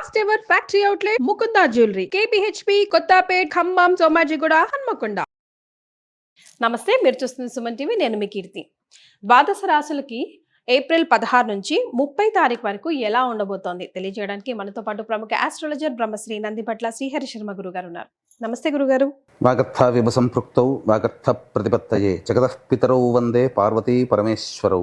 First ever factory outlet Mukunda jewellery KPHP Kothapet Khammam Somajiguda Hanmakonda నమస్తే మీరు చూస్తున్న Suman TV నేను మీ కీర్తి. ద్వాదశ రాశులకి ఏప్రిల్ పదహారు నుంచి ముప్పై తారీఖు వరకు ఎలా ఉండబోతోంది? తెలియజేయడానికి మనతో పాటు ప్రముఖ ఆస్ట్రాలజర్ బ్రహ్మశ్రీ నందిపట్ల శ్రీహరి శర్మ గురుగారు ఉన్నారు. నమస్తే గురుగారు. వాగర్థ విభ సంపృక్తౌ వాగర్థ ప్రతిపత్తయే. జగతః పితరౌ వందే పార్వతీ పరమేశ్వరౌ.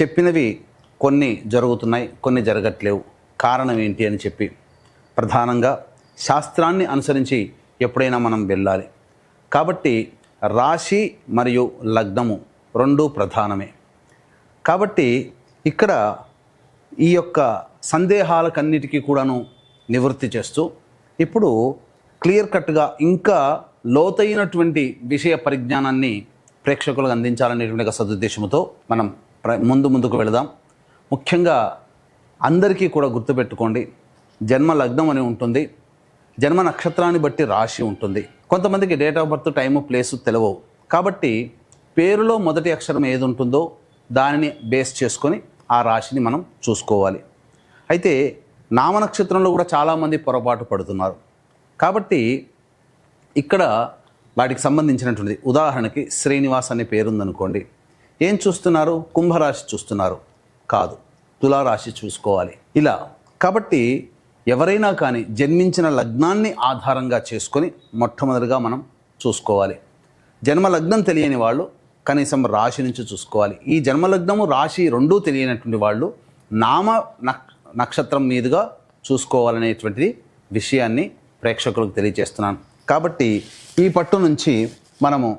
చెప్పినవి కొన్ని జరుగుతున్నాయి కొన్ని జరగట్లేవు. కారణం ఏంటి అని చెప్పి ప్రధానంగా శాస్త్రాన్ని అనుసరించి ఎప్పుడైనా మనం వెళ్ళాలి. కాబట్టి రాశి మరియు లగ్నము రెండు ప్రధానమే. కాబట్టి ఇక్కడ ఈ యొక్క సందేహాలకన్నిటికీ కూడాను నివృత్తి చేస్తూ ఇప్పుడు క్లియర్ కట్గా ఇంకా లోతైనటువంటి విషయ పరిజ్ఞానాన్ని ప్రేక్షకులకు అందించాలనేటువంటి ఒక సదుద్దేశంతో మనం ముందు ముందుకు వెళదాం. ముఖ్యంగా అందరికీ కూడా గుర్తుపెట్టుకోండి జన్మ లగ్నం అని ఉంటుంది జన్మ నక్షత్రాన్ని బట్టి రాశి ఉంటుంది. కొంతమందికి date of birth time place తెలవవు. కాబట్టి పేరులో మొదటి అక్షరం ఏది ఉంటుందో దానిని బేస్ చేసుకొని ఆ రాశిని మనం చూసుకోవాలి. అయితే నామ నక్షత్రంలో కూడా చాలామంది పొరపాటు పడుతున్నారు. కాబట్టి ఇక్కడ వాటికి సంబంధించినటువంటిది. ఉదాహరణకి శ్రీనివాస్ అనే పేరుందనుకోండి. ఏం చూస్తున్నారు? కుంభరాశి చూస్తున్నారు. కాదు. తులారాశి చూసుకోవాలి. ఇలా. కాబట్టి ఎవరైనా కానీ జన్మించిన లగ్నాన్ని ఆధారంగా చేసుకొని మొట్టమొదటిగా మనం చూసుకోవాలి. జన్మ లగ్నం తెలియని వాళ్ళు కనీసం రాశి నుంచి చూసుకోవాలి. ఈ జన్మలగ్నము రాశి రెండూ తెలియనటువంటి వాళ్ళు నామ నక్ నక్షత్రం మీదుగా చూసుకోవాలనేటువంటిది విషయాన్ని ప్రేక్షకులకు తెలియజేస్తున్నాను. కాబట్టి ఈ పట్టు నుంచి మనము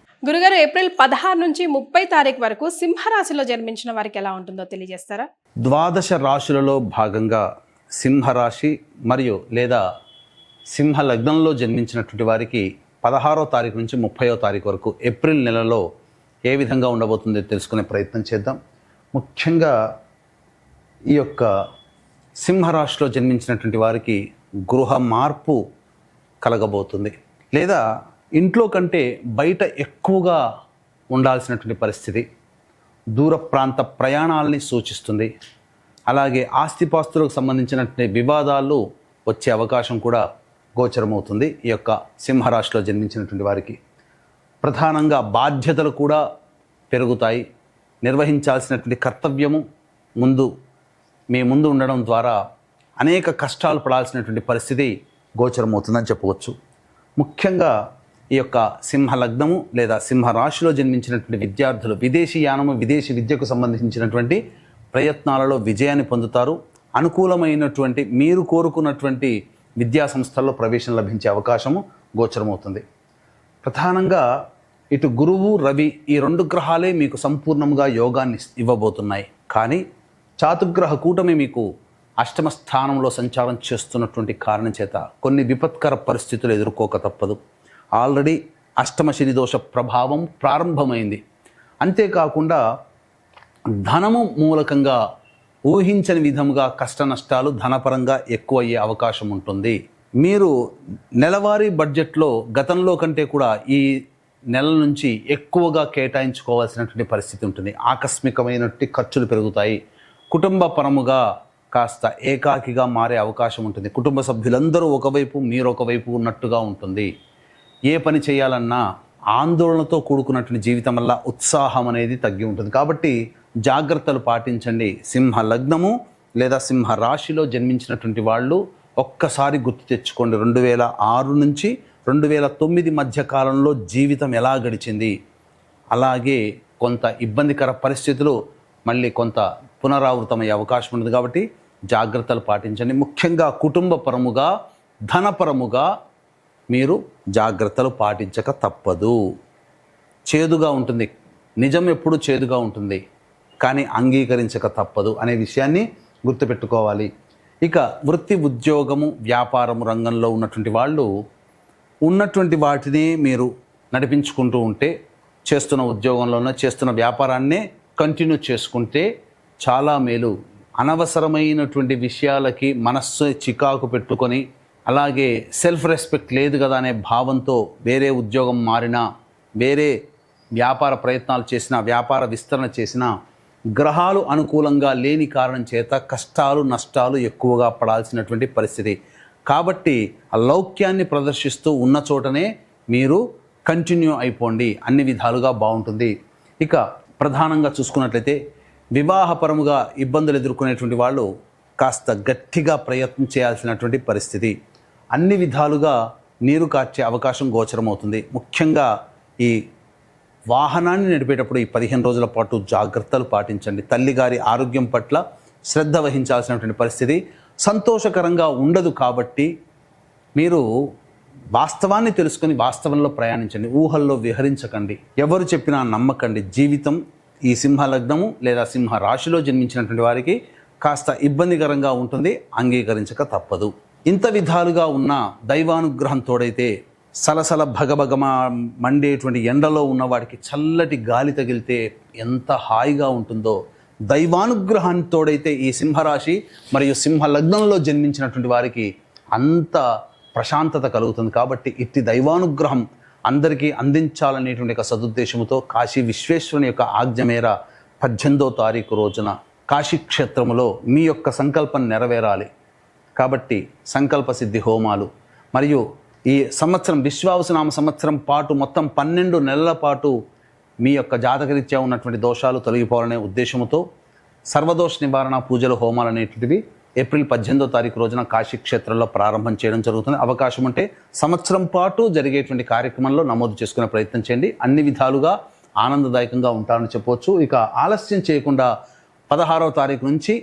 గురుగారు ఏప్రిల్ పదహారు నుంచి ముప్పై తారీఖు వరకు సింహరాశిలో జన్మించిన వారికి ఎలా ఉంటుందో తెలియజేస్తారా? ద్వాదశ రాశులలో భాగంగా సింహరాశి మరియు లేదా సింహ లగ్నంలో జన్మించినటువంటి వారికి పదహారో తారీఖు నుంచి ముప్పయో తారీఖు వరకు ఏప్రిల్ నెలలో ఏ విధంగా ఉండబోతుందో తెలుసుకునే ప్రయత్నం చేద్దాం. ముఖ్యంగా ఈ యొక్క సింహరాశిలో జన్మించినటువంటి వారికి గృహ మార్పు కలగబోతుంది. లేదా ఇంట్లో కంటే బయట ఎక్కువగా ఉండాల్సినటువంటి పరిస్థితి దూర ప్రాంత ప్రయాణాలని సూచిస్తుంది. అలాగే ఆస్తిపాస్తులకు సంబంధించినటువంటి వివాదాలు వచ్చే అవకాశం కూడా గోచరమవుతుంది ఈ యొక్క సింహరాశిలో జన్మించినటువంటి వారికి. ప్రధానంగా బాధ్యతలు కూడా పెరుగుతాయి. నిర్వహించాల్సినటువంటి కర్తవ్యము ముందు మీ ముందు ఉండడం ద్వారా అనేక కష్టాలు పడాల్సినటువంటి పరిస్థితి గోచరమవుతుందని చెప్పవచ్చు. ముఖ్యంగా ఈ యొక్క సింహ లగ్నము లేదా సింహ రాశిలో జన్మించినటువంటి విద్యార్థులు విదేశీ యానము విదేశీ విద్యకు సంబంధించినటువంటి ప్రయత్నాలలో విజయాన్ని పొందుతారు. అనుకూలమైనటువంటి మీరు కోరుకున్నటువంటి విద్యా సంస్థల్లో ప్రవేశం లభించే అవకాశము గోచరమవుతుంది. ప్రధానంగా ఇటు గురువు రవి ఈ రెండు గ్రహాలే మీకు సంపూర్ణంగా యోగాన్ని ఇవ్వబోతున్నాయి. కానీ చాతుగ్రహ కూటమి మీకు అష్టమ స్థానంలో సంచారం చేస్తున్నటువంటి కారణం చేత కొన్ని విపత్కర పరిస్థితులు ఎదుర్కోక తప్పదు. ఆల్రెడీ అష్టమ శని దోష ప్రభావం ప్రారంభమైంది. అంతేకాకుండా ధనము మూలకంగా ఊహించని విధముగా కష్ట నష్టాలు ధనపరంగా ఎక్కువ అయ్యే అవకాశం ఉంటుంది. మీరు నెలవారీ బడ్జెట్లో గతంలో కంటే కూడా ఈ నెల నుంచి ఎక్కువగా కేటాయించుకోవాల్సినటువంటి పరిస్థితి ఉంటుంది. ఆకస్మికమైనటువంటి ఖర్చులు పెరుగుతాయి. కుటుంబ పరముగా కాస్త ఏకాకిగా మారే అవకాశం ఉంటుంది. కుటుంబ సభ్యులందరూ ఒకవైపు మీరు ఒకవైపు ఉన్నట్టుగా ఉంటుంది. ఏ పని చేయాలన్నా ఆందోళనతో కూడుకున్నటువంటి జీవితం వల్ల ఉత్సాహం అనేది తగ్గి ఉంటుంది. కాబట్టి జాగ్రత్తలు పాటించండి. సింహ లగ్నము లేదా సింహ రాశిలో జన్మించినటువంటి వాళ్ళు ఒక్కసారి గుర్తు తెచ్చుకోండి. రెండు వేల ఆరు నుంచి రెండు వేల తొమ్మిది మధ్య కాలంలో జీవితం ఎలా గడిచింది? అలాగే కొంత ఇబ్బందికర పరిస్థితులు మళ్ళీ కొంత పునరావృతమయ్యే అవకాశం ఉంది కాబట్టి జాగ్రత్తలు పాటించండి. ముఖ్యంగా కుటుంబపరముగా ధనపరముగా మీరు జాగ్రత్తలు పాటించక తప్పదు. చేదుగా ఉంటుంది. నిజం ఎప్పుడు చేదుగా ఉంటుంది. కానీ అంగీకరించక తప్పదు అనే విషయాన్ని గుర్తుపెట్టుకోవాలి. ఇక వృత్తి ఉద్యోగము వ్యాపారము రంగంలో ఉన్నటువంటి వాళ్ళు ఉన్నటువంటి వాటిని మీరు నడిపించుకుంటూ ఉంటే చేస్తున్న ఉద్యోగంలోనో చేస్తున్న వ్యాపారాన్నే కంటిన్యూ చేసుకుంటే చాలా మేలు. అనవసరమైనటువంటి విషయాలకి మనస్సు చికాకు పెట్టుకొని అలాగే సెల్ఫ్ రెస్పెక్ట్ లేదు కదా అనే భావంతో వేరే ఉద్యోగం మారినా వేరే వ్యాపార ప్రయత్నాలు చేసినా వ్యాపార విస్తరణ చేసినా గ్రహాలు అనుకూలంగా లేని కారణం చేత కష్టాలు నష్టాలు ఎక్కువగా పడాల్సినటువంటి పరిస్థితి. కాబట్టి ఆ లౌక్యాన్ని ప్రదర్శిస్తూ ఉన్న చోటనే మీరు కంటిన్యూ అయిపోండి. అన్ని విధాలుగా బాగుంటుంది. ఇక ప్రధానంగా చూసుకున్నట్లయితే వివాహపరముగా ఇబ్బందులు ఎదుర్కొనేటువంటి వాళ్ళు కాస్త గట్టిగా ప్రయత్నం చేయాల్సినటువంటి పరిస్థితి. అన్ని విధాలుగా నీరు కార్చే అవకాశం గోచరమవుతుంది. ముఖ్యంగా ఈ వాహనాన్ని నడిపేటప్పుడు ఈ పదిహేను రోజుల పాటు జాగ్రత్తలు పాటించండి. తల్లిగారి ఆరోగ్యం పట్ల శ్రద్ధ వహించాల్సినటువంటి పరిస్థితి సంతోషకరంగా ఉండదు కాబట్టి మీరు వాస్తవాన్ని తెలుసుకొని వాస్తవంలో ప్రయాణించండి. ఊహల్లో విహరించకండి. ఎవరు చెప్పినా నమ్మకండి. జీవితం ఈ సింహ లగ్నము లేదా సింహ రాశిలో జన్మించినటువంటి వారికి కాస్త ఇబ్బందికరంగా ఉంటుంది. అంగీకరించక తప్పదు. ఇంత విధాలుగా ఉన్న దైవానుగ్రహం తోడైతే సలసల భగభగమ మండేటువంటి ఎండలో ఉన్న వాడికి చల్లటి గాలి తగిలితే ఎంత హాయిగా ఉంటుందో దైవానుగ్రహాన్ని తోడైతే ఈ సింహరాశి మరియు సింహ లగ్నంలో జన్మించినటువంటి వారికి అంత ప్రశాంతత కలుగుతుంది. కాబట్టి ఇట్టి దైవానుగ్రహం అందరికీ అందించాలనేటువంటి ఒక సదుద్దేశంతో కాశీ విశ్వేశ్వరుని యొక్క ఆజ్ఞ మేర పద్దెనిమిదో తారీఖు రోజున కాశీ క్షేత్రములో మీ యొక్క సంకల్పం నెరవేరాలి. కాబట్టి సంకల్ప సిద్ధి హోమాలు. మరియు ఈ సంవత్సరం విశ్వావసనామ సంవత్సరం పాటు మొత్తం పన్నెండు నెలల పాటు మీ యొక్క జాతకరీత్యా ఉన్నటువంటి దోషాలు తొలగిపోవాలనే ఉద్దేశంతో సర్వదోష నివారణ పూజలు హోమాలు అనేటువంటివి ఏప్రిల్ పద్దెనిమిదో తారీఖు రోజున కాశీ క్షేత్రంలో ప్రారంభం చేయడం జరుగుతుంది అవకాశం ఉంటే సంవత్సరం పాటు జరిగేటువంటి కార్యక్రమంలో నమోదు చేసుకునే ప్రయత్నం చేయండి. అన్ని విధాలుగా ఆనందదాయకంగా ఉంటారని చెప్పవచ్చు. ఇక ఆలస్యం చేయకుండా పదహారవ తారీఖు నుంచి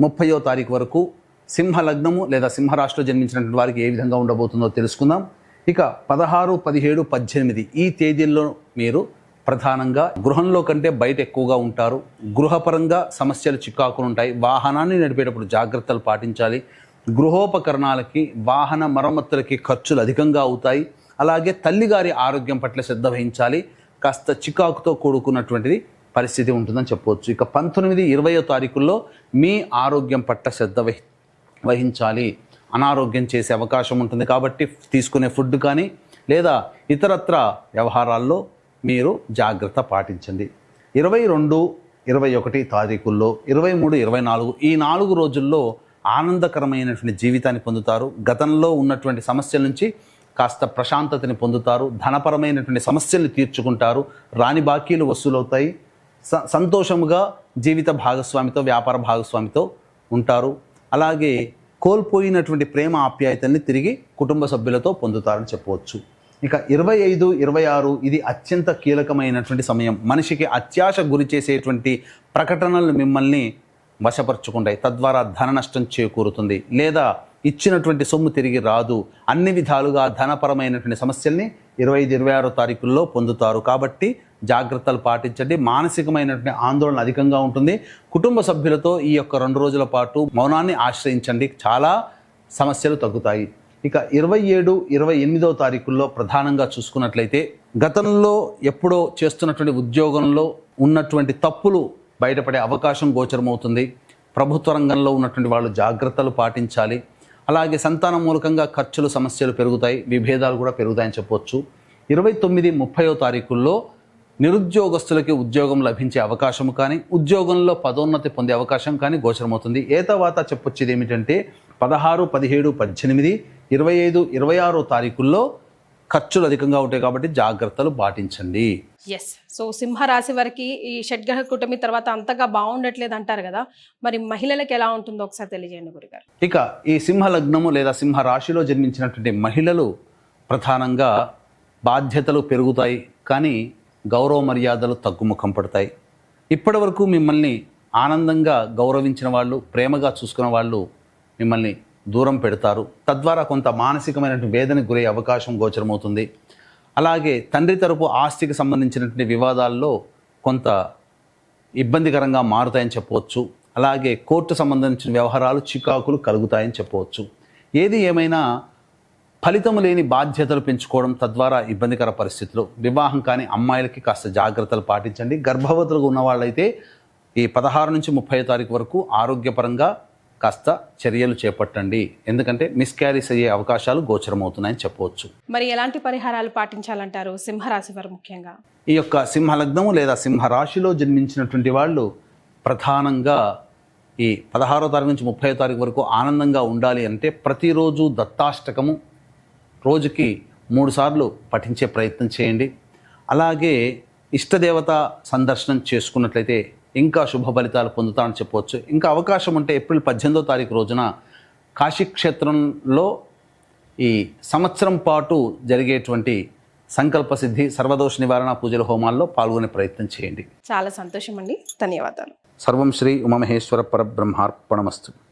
ముప్పయో తారీఖు వరకు సింహ లగ్నము లేదా సింహరాశిలో జన్మించినటువంటి వారికి ఏ విధంగా ఉండబోతుందో తెలుసుకుందాం. ఇక పదహారు పదిహేడు పద్దెనిమిది ఈ తేదీల్లో మీరు ప్రధానంగా గృహంలో కంటే బయట ఎక్కువగా ఉంటారు. గృహపరంగా సమస్యలు చికాకులు ఉంటాయి. వాహనాన్ని నడిపేటప్పుడు జాగ్రత్తలు పాటించాలి. గృహోపకరణాలకి వాహన మరమ్మతులకి ఖర్చులు అధికంగా అవుతాయి. అలాగే తల్లిగారి ఆరోగ్యం పట్ల శ్రద్ధ వహించాలి. కాస్త చికాకుతో కూడుకున్నటువంటిది పరిస్థితి ఉంటుందని చెప్పవచ్చు. ఇక పంతొమ్మిది ఇరవయో తారీఖుల్లో మీ ఆరోగ్యం పట్ల శ్రద్ధ వహి వహించాలి. అనారోగ్యం చేసే అవకాశం ఉంటుంది కాబట్టి తీసుకునే ఫుడ్ కానీ లేదా ఇతరత్ర వ్యవహారాల్లో మీరు జాగ్రత్త పాటించండి. ఇరవై రెండు ఇరవై ఒకటి తారీఖుల్లో ఇరవై మూడు ఇరవై నాలుగు ఈ నాలుగు రోజుల్లో ఆనందకరమైనటువంటి జీవితాన్ని పొందుతారు. గతంలో ఉన్నటువంటి సమస్యల నుంచి కాస్త ప్రశాంతతని పొందుతారు. ధనపరమైనటువంటి సమస్యల్ని తీర్చుకుంటారు. రాని బాకీలు వసూలవుతాయి. స సంతోషముగా జీవిత భాగస్వామితో వ్యాపార భాగస్వామితో ఉంటారు. అలాగే కోల్పోయినటువంటి ప్రేమ ఆప్యాయతల్ని తిరిగి కుటుంబ సభ్యులతో పొందుతారని చెప్పవచ్చు. ఇక ఇరవై ఐదు ఇరవై ఆరు ఇది అత్యంత కీలకమైనటువంటి సమయం. మనిషికి అత్యాశ గురి చేసేటువంటి ప్రకటనలు మిమ్మల్ని వశపరుచుకుంటాయి. తద్వారా ధన నష్టం చేకూరుతుంది. లేదా ఇచ్చినటువంటి సొమ్ము తిరిగి రాదు. అన్ని విధాలుగా ధనపరమైనటువంటి సమస్యల్ని ఇరవై ఐదు ఇరవై ఆరో తారీఖుల్లో పొందుతారు. కాబట్టి జాగ్రత్తలు పాటించండి. మానసికమైనటువంటి ఆందోళన అధికంగా ఉంటుంది. కుటుంబ సభ్యులతో ఈ యొక్క రెండు రోజుల పాటు మౌనాన్ని ఆశ్రయించండి. చాలా సమస్యలు తగ్గుతాయి. ఇక ఇరవై ఏడు ఇరవై ఎనిమిదో తారీఖుల్లో ప్రధానంగా చూసుకున్నట్లయితే గతంలో ఎప్పుడో చేస్తున్నటువంటి ఉద్యోగంలో ఉన్నటువంటి తప్పులు బయటపడే అవకాశం గోచరమవుతుంది. ప్రభుత్వ రంగంలో ఉన్నటువంటి వాళ్ళు జాగ్రత్తలు పాటించాలి. అలాగే సంతానం మూలకంగా ఖర్చులు సమస్యలు పెరుగుతాయి. విభేదాలు కూడా పెరుగుతాయని చెప్పొచ్చు. ఇరవై తొమ్మిది ముప్పయో తారీఖుల్లో నిరుద్యోగస్తులకి ఉద్యోగం లభించే అవకాశం కానీ ఉద్యోగంలో పదోన్నతి పొందే అవకాశం కానీ గోచరమవుతుంది. ఏ తర్వాత చెప్పొచ్చేది ఏమిటంటే పదహారు పదిహేడు పద్దెనిమిది ఇరవై ఐదు ఇరవై ఆరో తారీఖుల్లో ఖర్చులు అధికంగా ఉంటాయి కాబట్టి జాగ్రత్తలు పాటించండి. ఎస్ సో సింహరాశి వారికి ఈ షడ్గ్రహ కూటమి తర్వాత అంతగా బాగుండట్లేదు అంటారు కదా. మరి మహిళలకు ఎలా ఉంటుందో ఒకసారి తెలియజేయండి గురుగారు. ఇక ఈ సింహ లగ్నము లేదా సింహ రాశిలో జన్మించినటువంటి మహిళలు ప్రధానంగా బాధ్యతలు పెరుగుతాయి. కానీ గౌరవ మర్యాదలు తగ్గుముఖం పడతాయి. ఇప్పటి వరకు మిమ్మల్ని ఆనందంగా గౌరవించిన వాళ్ళు ప్రేమగా చూసుకున్న వాళ్ళు మిమ్మల్ని దూరం పెడతారు. తద్వారా కొంత మానసికమైనటువంటి వేదనకు గురయ్యే అవకాశం గోచరమవుతుంది. అలాగే తండ్రి తరపు ఆస్తికి సంబంధించినటువంటి వివాదాల్లో కొంత ఇబ్బందికరంగా మారుతాయని చెప్పవచ్చు. అలాగే కోర్టు సంబంధించిన వ్యవహారాలు చికాకులు కలుగుతాయని చెప్పవచ్చు. ఏది ఏమైనా ఫలితం లేని బాధ్యతలు పెంచుకోవడం తద్వారా ఇబ్బందికర పరిస్థితులు వివాహం కాని అమ్మాయిలకి కాస్త జాగ్రత్తలు పాటించండి. గర్భవతులుగా ఉన్న వాళ్ళైతే ఈ పదహారు నుంచి ముప్పై తారీఖు వరకు ఆరోగ్యపరంగా కాస్త చర్యలు చేపట్టండి. ఎందుకంటే మిస్క్యారీస్ అయ్యే అవకాశాలు గోచరమవుతున్నాయని చెప్పవచ్చు. మరి ఎలాంటి పరిహారాలు పాటించాలంటారు సింహరాశి వారు ముఖ్యంగా? ఈ యొక్క సింహలగ్నము లేదా సింహరాశిలో జన్మించినటువంటి వాళ్ళు ప్రధానంగా ఈ పదహారో తారీఖు నుంచి ముప్పై తారీఖు వరకు ఆనందంగా ఉండాలి అంటే ప్రతిరోజు దత్తాష్టకము రోజుకి మూడు సార్లు పఠించే ప్రయత్నం చేయండి. అలాగే ఇష్టదేవత సందర్శనం చేసుకున్నట్లయితే ఇంకా శుభ ఫలితాలు పొందుతామని చెప్పవచ్చు. ఇంకా అవకాశం ఉంటే ఏప్రిల్ పద్దెనిమిదో తారీఖు రోజున కాశీక్షేత్రంలో ఈ సంవత్సరం పాటు జరిగేటువంటి సంకల్ప సిద్ధి సర్వదోష నివారణ పూజల హోమాల్లో పాల్గొనే ప్రయత్నం చేయండి. చాలా సంతోషం అండి ధన్యవాదాలు. సర్వం శ్రీ ఉమమహేశ్వర పరబ్రహ్మార్పణమస్తు.